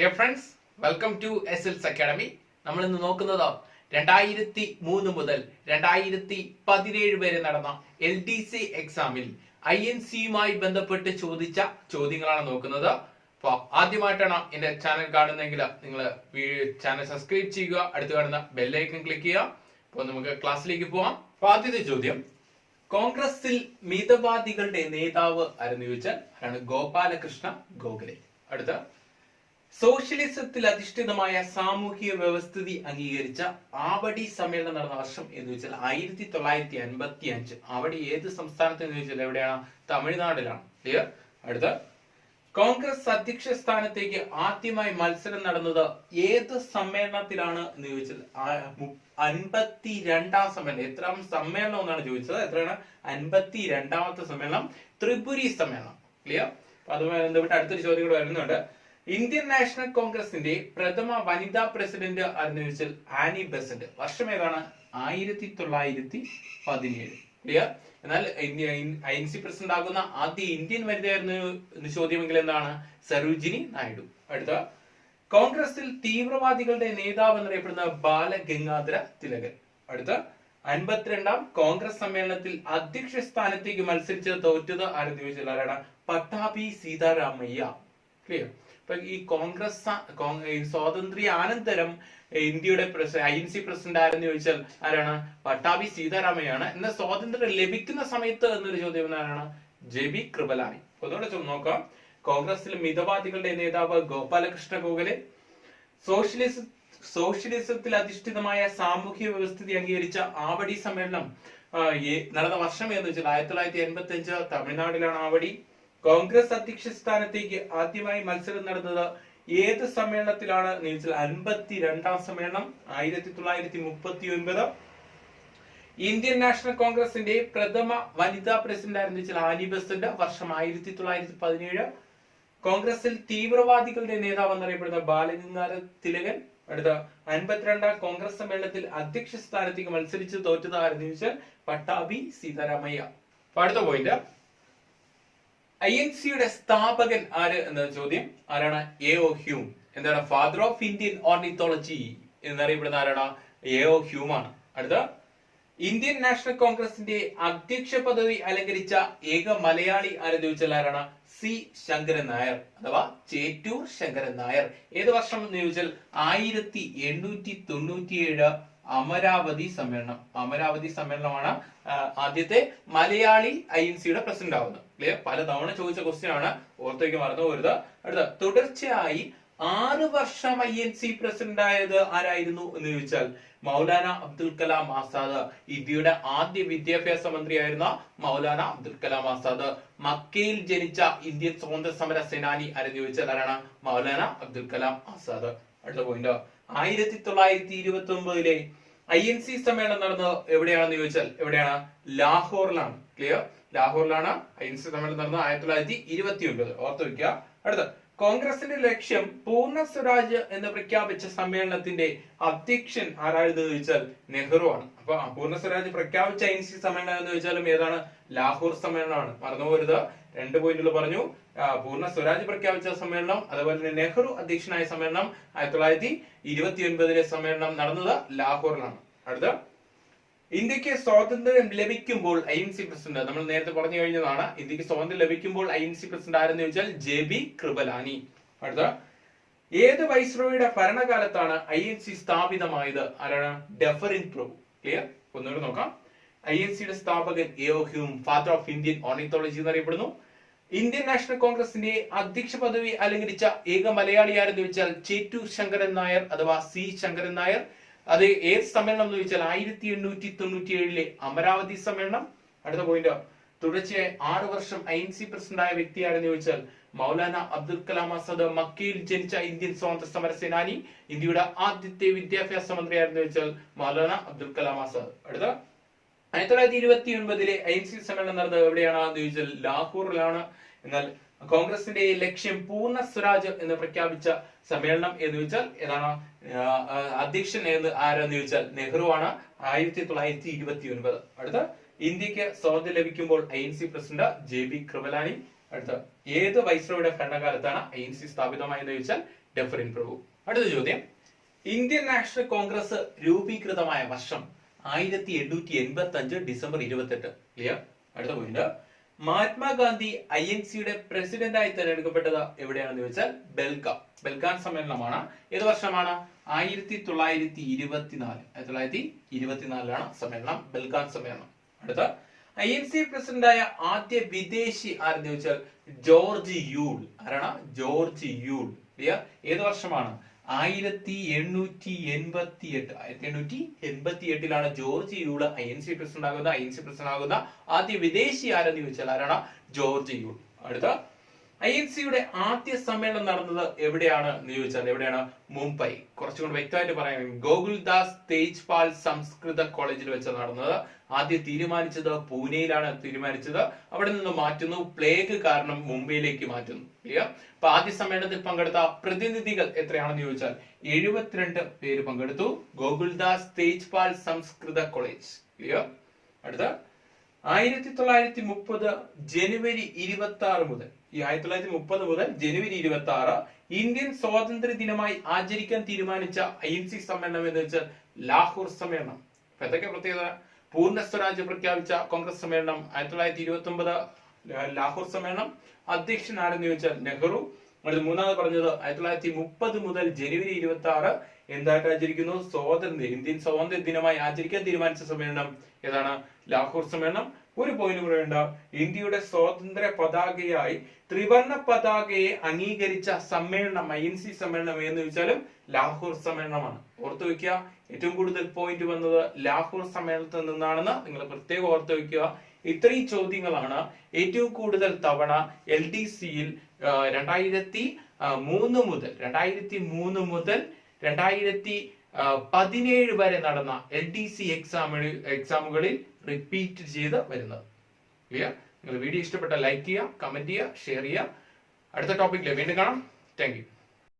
Dear friends welcome to S Els academy നമ്മൾ ഇന്ന് നോക്കുന്നത് രണ്ടായിരത്തി മൂന്ന് മുതൽ രണ്ടായിരത്തി പതിനേഴ് വരെ നടന്ന എൽ ഡി സി എക്സാമിൽ ഐ എൻ സിയുമായി ബന്ധപ്പെട്ട് ചോദിച്ച ചോദ്യങ്ങളാണ് നോക്കുന്നത്. അപ്പോൾ ആദ്യമായിട്ടാണ് എന്റെ ചാനൽ കാണുന്നതെങ്കിൽ നിങ്ങൾ ചാനൽ സബ്സ്ക്രൈബ് ചെയ്യുക അടുത്ത് കാണുന്ന ബെല്ലൈക്കൺ ക്ലിക്ക് ചെയ്യുക. അപ്പോൾ നമുക്ക് ക്ലാസ്സിലേക്ക് പോവാം. അപ്പോൾ ആദ്യത്തെ ചോദ്യം. കോൺഗ്രസിൽ മിതവാദികളുടെ നേതാവ് ആരെന്ന് ചോദിച്ചാൽ ആരാണ്? ഗോപാലകൃഷ്ണ ഗോഖലെ. അടുത്ത. സോഷ്യലിസത്തിൽ അധിഷ്ഠിതമായ സാമൂഹിക വ്യവസ്ഥിതി അംഗീകരിച്ച ആവടി സമ്മേളനം നടന്ന വർഷം എന്ന് വെച്ചാൽ ആയിരത്തി തൊള്ളായിരത്തി അൻപത്തി അഞ്ച് അവിടെ ഏത് സംസ്ഥാനത്ത് എന്ന് ചോദിച്ചാൽ എവിടെയാണ്? തമിഴ്നാടിലാണ് ക്ലിയർ അടുത്ത. കോൺഗ്രസ് അധ്യക്ഷ സ്ഥാനത്തേക്ക് ആദ്യമായി മത്സരം നടന്നത് ഏത് സമ്മേളനത്തിലാണ് എന്ന് ചോദിച്ചാൽ അൻപത്തി രണ്ടാം സമ്മേളനം. എത്രാം സമ്മേളനം എന്നാണ് ചോദിച്ചത്. എത്രയാണ്? അൻപത്തി രണ്ടാമത്തെ സമ്മേളനം. ത്രിപുരി സമ്മേളനം. ക്ലിയർ അതുമായി ബന്ധപ്പെട്ട് അടുത്തൊരു ചോദ്യം കൂടെ വരുന്നുണ്ട്. ഇന്ത്യൻ നാഷണൽ കോൺഗ്രസിന്റെ പ്രഥമ വനിതാ പ്രസിഡന്റ് ആരെന്ന് ആനി ബെസന്റ്. വർഷം ഏതാണ്? ആയിരത്തി തൊള്ളായിരത്തി പതിനേഴ്. ക്ലിയർ എന്നാൽ ഐ എൻ സി പ്രസിഡന്റ് ആകുന്ന ആദ്യ ഇന്ത്യൻ വനിതയായിരുന്നു എന്ന് ചോദ്യമെങ്കിൽ എന്താണ്? സരോജിനി നായിഡു. അടുത്ത. കോൺഗ്രസിൽ തീവ്രവാദികളുടെ നേതാവ് എന്നറിയപ്പെടുന്ന ബാലഗംഗാധര തിലകൻ. അടുത്ത. അൻപത്തിരണ്ടാം കോൺഗ്രസ് സമ്മേളനത്തിൽ അധ്യക്ഷ സ്ഥാനത്തേക്ക് മത്സരിച്ച് തോറ്റത് ആരെന്ന് ചോദിച്ചാൽ ആരാണ്? പട്ടാഭി സീതാരാമയ്യ. ക്ലിയർ ഇപ്പൊ ഈ കോൺഗ്രസ് സ്വാതന്ത്ര്യ അനന്തരം ഇന്ത്യയുടെ ഐ എൻ സി പ്രസിഡന്റ് ആരെന്ന് ചോദിച്ചാൽ ആരാണ്? പട്ടാഭി സീതാരാമയാണ്. എന്നാൽ സ്വാതന്ത്ര്യം ലഭിക്കുന്ന സമയത്ത് എന്നൊരു ചോദ്യം ആരാണ്? J B Kripalani. നോക്കാം. കോൺഗ്രസിലെ മിതവാദികളുടെ നേതാവ് ഗോപാലകൃഷ്ണ ഗോഖലെ സോഷ്യലിസ സോഷ്യലിസത്തിൽ അധിഷ്ഠിതമായ സാമൂഹ്യ വ്യവസ്ഥിതി അംഗീകരിച്ച ആവടി സമ്മേളനം നടന്ന വർഷം എന്ന് വെച്ചാൽ ആയിരത്തി തൊള്ളായിരത്തി എൺപത്തി അഞ്ച് തമിഴ്നാട്ടിലാണ് ആവടി. കോൺഗ്രസ് അധ്യക്ഷ സ്ഥാനത്തേക്ക് ആദ്യമായി മത്സരം നടന്നത് ഏത് സമ്മേളനത്തിലാണ്? ചോദിച്ചാൽ അൻപത്തി രണ്ടാം സമ്മേളനം ആയിരത്തി തൊള്ളായിരത്തി മുപ്പത്തി ഒൻപത് ഇന്ത്യൻ നാഷണൽ കോൺഗ്രസിന്റെ പ്രഥമ വനിതാ പ്രസിഡന്റ് ആയിരുന്നു വെച്ചാൽ ആനി ബസന്റ് വർഷം ആയിരത്തി തൊള്ളായിരത്തി പതിനേഴ് കോൺഗ്രസിൽ തീവ്രവാദികളുടെ നേതാവ് എന്നറിയപ്പെടുന്ന ബാലഗംഗാധര തിലകൻ അടുത്ത അൻപത്തിരണ്ടാം കോൺഗ്രസ് സമ്മേളനത്തിൽ അധ്യക്ഷ സ്ഥാനത്തേക്ക് മത്സരിച്ച് തോറ്റത് ആരെന്ന് ചോദിച്ചാൽ പട്ടാഭി സീതാരാമയ്യ. അടുത്ത പോയിന്റ് ഐ എൻ സിയുടെ സ്ഥാപകൻ ആര് എന്ന ചോദ്യം? ആരാണ്? എ ഒ ഹ്യൂം എന്താണ്? ഫാദർ ഓഫ് ഇന്ത്യൻ ഓർണിത്തോളജി എന്നറിയപ്പെടുന്ന ആരാണ്? എ ഒ ഹ്യൂം ആണ്. അടുത്ത. ഇന്ത്യൻ നാഷണൽ കോൺഗ്രസിന്റെ അധ്യക്ഷ പദവി അലങ്കരിച്ച ഏക മലയാളി ആരെന്ന് ചോദിച്ചാൽ ആരാണ്? സി ശങ്കരൻ നായർ അഥവാ ചേറ്റൂർ ശങ്കരൻ നായർ. ഏത് വർഷം എന്ന് ചോദിച്ചാൽ ആയിരത്തി എണ്ണൂറ്റി തൊണ്ണൂറ്റിയേഴ് അമരാവതി സമ്മേളനം. അമരാവതി സമ്മേളനമാണ് ആദ്യത്തെ മലയാളി ഐ എൻ സിയുടെ പ്രസിഡന്റ് ആവുന്നത്. ക്ലിയർ പലതവണ ചോദിച്ച ക്വസ്റ്റ്യൻ ആണ്. ഓർത്തേക്ക് മറന്നു പോരുത്. അടുത്ത തുടർച്ചയായി ആറ് വർഷം ഐ എൻ സി പ്രസിഡന്റ് ആയത് ആരായിരുന്നു എന്ന് ചോദിച്ചാൽ മൗലാന അബ്ദുൽ കലാം ആസാദ് ഇന്ത്യയുടെ ആദ്യ വിദ്യാഭ്യാസ മന്ത്രിയായിരുന്ന മൗലാന അബ്ദുൽ കലാം ആസാദ്. മക്കയിൽ ജനിച്ച ഇന്ത്യൻ സ്വാതന്ത്ര്യ സമര സേനാനി ആരെന്ന് ചോദിച്ചാൽ ആരാണ്? മൗലാന അബ്ദുൽ കലാം ആസാദ്. അടുത്ത പോയിന്റ് ആയിരത്തി തൊള്ളായിരത്തി ഇരുപത്തി ഒമ്പതിലെ ഐ എൻ സി സമ്മേളനം നടന്നത് എവിടെയാണെന്ന് ചോദിച്ചാൽ എവിടെയാണ്? ലാഹോറിലാണ്. ക്ലിയർ? ലാഹോറിലാണ് ഐ എൻ സി സമ്മേളനം നടന്നത് ആയിരത്തി തൊള്ളായിരത്തി ഇരുപത്തി ഒമ്പത് ഓർത്തു വെക്കുക. അടുത്ത. കോൺഗ്രസിന്റെ ലക്ഷ്യം പൂർണ സ്വരാജ് എന്ന് പ്രഖ്യാപിച്ച സമ്മേളനത്തിന്റെ അധ്യക്ഷൻ ആരായിരുന്നു ചോദിച്ചാൽ നെഹ്റു ആണ്. അപ്പൊ പൂർണ സ്വരാജ് പ്രഖ്യാപിച്ച ഐ സമ്മേളനം എന്ന് ചോദിച്ചാലും ഏതാണ്? ലാഹോർ സമ്മേളനമാണ്. മറന്നുപോരുത് രണ്ട് പോയിന്റുകൾ പറഞ്ഞു. പൂർണ സ്വരാജ് പ്രഖ്യാപിച്ച സമ്മേളനം അതുപോലെ തന്നെ നെഹ്റു അധ്യക്ഷനായ സമ്മേളനം ആയിരത്തി തൊള്ളായിരത്തി ഇരുപത്തി ഒൻപതിലെ സമ്മേളനം നടന്നത് ലാഹോറിലാണ്. അടുത്ത. ഇന്ത്യയ്ക്ക് സ്വാതന്ത്ര്യം ലഭിക്കുമ്പോൾ ഐ എൻ സി പ്രസിഡന്റ് നമ്മൾ നേരത്തെ പറഞ്ഞു കഴിഞ്ഞതാണ് ഇന്ത്യയ്ക്ക് സ്വാതന്ത്ര്യം ലഭിക്കുമ്പോൾ ഐ എൻ സി പ്രസിഡന്റ് ആരെന്ന് ചോദിച്ചാൽ ജെ ബി കൃപലാനി. അടുത്ത. ഏത് വൈസ്രോയുടെ ഭരണകാലത്താണ് ഐ എൻ സി സ്ഥാപിതമായത്? ആരാണ്? ഡെഫറിൻ പ്രഭു. ക്ലിയർ ഒന്നുകൂടെ നോക്കാം. ഐ എൻ സിയുടെ സ്ഥാപകൻ A Hume father of Indian ornithology എന്നറിയപ്പെടുന്നു. ഇന്ത്യൻ നാഷണൽ കോൺഗ്രസിന്റെ അധ്യക്ഷ പദവി അലങ്കരിച്ച ഏക മലയാളി ആരെന്ന് ചോദിച്ചാൽ ചേറ്റൂർ ശങ്കരൻ നായർ അഥവാ സി ശങ്കരൻ നായർ. അത് ഏത് സമ്മേളനം എന്ന് ചോദിച്ചാൽ ആയിരത്തി എണ്ണൂറ്റി തൊണ്ണൂറ്റി ഏഴിലെ അമരാവതി സമ്മേളനം. അടുത്ത പോയിന്റ് തുടർച്ചയായി ആറ് വർഷം ഐ എൻ സി പ്രസിഡന്റ് ആയ വ്യക്തി ആരെന്ന് ചോദിച്ചാൽ മൗലാന അബ്ദുൽ കലാം ആസാദ് മക്കയിൽ ജനിച്ച ഇന്ത്യൻ സ്വാതന്ത്ര്യ സമര സേനാനി ഇന്ത്യയുടെ ആദ്യത്തെ വിദ്യാഭ്യാസ മന്ത്രി ആരെന്ന് ചോദിച്ചാൽ മൗലാന അബ്ദുൽ കലാം ആസാദ്. അടുത്ത. ആയിരത്തി തൊള്ളായിരത്തി ഇരുപത്തി ഒൻപതിലെ ഐ എൻ സി സമ്മേളനം നടന്നത് എവിടെയാണ് ചോദിച്ചാൽ ലാഹോറിലാണ്. എന്നാൽ കോൺഗ്രസിന്റെ ലക്ഷ്യം പൂർണ സ്വരാജ് എന്ന് പ്രഖ്യാപിച്ച സമ്മേളനം എന്ന് വെച്ചാൽ ഏതാണ്? അധ്യക്ഷൻ എന്ന് ആരെന്ന് ചോദിച്ചാൽ നെഹ്റു ആണ്. ആയിരത്തി തൊള്ളായിരത്തി ഇരുപത്തി ഒൻപത് അടുത്ത. ഇന്ത്യയ്ക്ക് സ്വാതന്ത്ര്യം ലഭിക്കുമ്പോൾ I N C president J B Kripalani. അടുത്ത. ഏത് വൈസ്രോയുടെ ഭരണകാലത്താണ് ഐ എൻ സി സ്ഥാപിതമായെന്ന് ചോദിച്ചാൽ ഡെഫറിൻ പ്രഭു. അടുത്ത ചോദ്യം. ഇന്ത്യൻ നാഷണൽ കോൺഗ്രസ് രൂപീകൃതമായ വർഷം ആയിരത്തി എണ്ണൂറ്റി എൺപത്തി അഞ്ച് ഡിസംബർ ഇരുപത്തെട്ട്. ക്ലിയർ? അടുത്ത പോയിന്റ് മഹാത്മാഗാന്ധി ഐ എൻ സിയുടെ പ്രസിഡന്റായി തെരഞ്ഞെടുക്കപ്പെട്ടത് എവിടെയാണെന്ന് ചോദിച്ചാൽ ബെൽഗാം. ബെൽഗാം സമ്മേളനമാണ്. ഏത് വർഷമാണ്? ആയിരത്തി തൊള്ളായിരത്തി ഇരുപത്തിനാല് ആയിരത്തി തൊള്ളായിരത്തി ഇരുപത്തിനാലിലാണ് സമ്മേളനം ബെൽഗാം സമ്മേളനം. അടുത്ത. ഐ എൻ സി പ്രസിഡന്റായ ആദ്യ വിദേശി ആരെന്ന് ചോദിച്ചാൽ ജോർജ് യൂൾ. ആരാണ്? George Yule. ഏത് വർഷമാണ്? ആയിരത്തി എണ്ണൂറ്റി എൺപത്തി എട്ട് ആയിരത്തി എണ്ണൂറ്റി എൺപത്തി എട്ടിലാണ് George Yule I N C president ആകുന്ന ഐ എൻ സി പ്രസിഡന്റ് ആകുന്ന ആദ്യ വിദേശി ആരെന്ന് ചോദിച്ചാൽ ആരാണ്? George Yule. അടുത്ത. ഐ എൻ സിയുടെ ആദ്യ സമ്മേളനം നടന്നത് എവിടെയാണ് എന്ന് ചോദിച്ചാൽ എവിടെയാണ്? മുംബൈ. കുറച്ചുകൂടി വ്യക്തമായിട്ട് പറയാം. ഗോകുൽദാസ് തേജ്പാൽ സംസ്കൃത കോളേജിൽ വെച്ച് നടന്നത്. ആദ്യം തീരുമാനിച്ചത് പൂനെയിലാണ് തീരുമാനിച്ചത്. അവിടെ നിന്ന് മാറ്റുന്നു. പ്ലേഗ് കാരണം മുംബൈയിലേക്ക് മാറ്റുന്നു. ക്ലിയർ അപ്പൊ ആദ്യ സമ്മേളനത്തിൽ പങ്കെടുത്ത പ്രതിനിധികൾ എത്രയാണെന്ന് ചോദിച്ചാൽ എഴുപത്തിരണ്ട് പേര് പങ്കെടുത്തു. ഗോകുൽദാസ് തേജ്പാൽ സംസ്കൃത കോളേജ് ക്ലിയർ അടുത്ത. ആയിരത്തി തൊള്ളായിരത്തി മുപ്പത് ജനുവരി ഇരുപത്തി ആറ് മുതൽ. ഈ ആയിരത്തി തൊള്ളായിരത്തി മുപ്പത് മുതൽ ജനുവരി ഇരുപത്തി ആറ് ഇന്ത്യൻ സ്വാതന്ത്ര്യ ദിനമായി ആചരിക്കാൻ തീരുമാനിച്ച ഐ എൻ സി സമ്മേളനം എന്ന് വെച്ചാൽ ലാഹോർ സമ്മേളനം. അപ്പൊ എന്തൊക്കെ പ്രത്യേകത? പൂർണ സ്വരാജ് പ്രഖ്യാപിച്ച കോൺഗ്രസ് സമ്മേളനം ആയിരത്തി തൊള്ളായിരത്തി ഇരുപത്തി ഒമ്പത് ലാഹോർ സമ്മേളനം. അധ്യക്ഷൻ ആരെന്ന് ചോദിച്ചാൽ നെഹ്റു. അടുത്ത മൂന്നാമത് പറഞ്ഞത് ആയിരത്തി തൊള്ളായിരത്തി മുപ്പത് മുതൽ ജനുവരി ഇരുപത്തി ആറ് എന്തായിട്ട് ആചരിക്കുന്നു? സ്വാതന്ത്ര്യ ഇന്ത്യൻ സ്വാതന്ത്ര്യ ദിനമായി ആചരിക്കാൻ തീരുമാനിച്ച സമ്മേളനം ഏതാണ്? ലാഹോർ സമ്മേളനം. ഒരു പോയിന്റ് കൂടെ ഉണ്ട് ഇന്ത്യയുടെ സ്വാതന്ത്ര്യ പതാകയായി ത്രിവർണ പതാകയെ അംഗീകരിച്ച സമ്മേളനം ഐ എൻ സി സമ്മേളനം എന്ന് ചോദിച്ചാലും ലാഹോർ സമ്മേളനമാണ്. ഓർത്തു വെക്കുക ഏറ്റവും കൂടുതൽ പോയിന്റ് വന്നത് ലാഹോർ സമ്മേളനത്തിൽ നിന്നാണെന്ന് നിങ്ങൾ പ്രത്യേകം ഓർത്തു വെക്കുക. ഇത്രയും ചോദ്യങ്ങളാണ് ഏറ്റവും കൂടുതൽ തവണ എൽ ഡി സിയിൽ രണ്ടായിരത്തി മൂന്ന് മുതൽ രണ്ടായിരത്തി മൂന്ന് മുതൽ രണ്ടായിരത്തി പതിനേഴ് വരെ നടന്ന എൽ ഡി സി എക്സാമുകളിൽ എക്സാമുകളിൽ റിപ്പീറ്റ് ചെയ്ത് വരുന്നത്. ക്ലിയർ നിങ്ങൾ വീഡിയോ ഇഷ്ടപ്പെട്ട ലൈക്ക് ചെയ്യുക കമന്റ് ചെയ്യുക ഷെയർ ചെയ്യുക. അടുത്ത ടോപ്പിക്കിൽ വീണ്ടും കാണാം. Thank you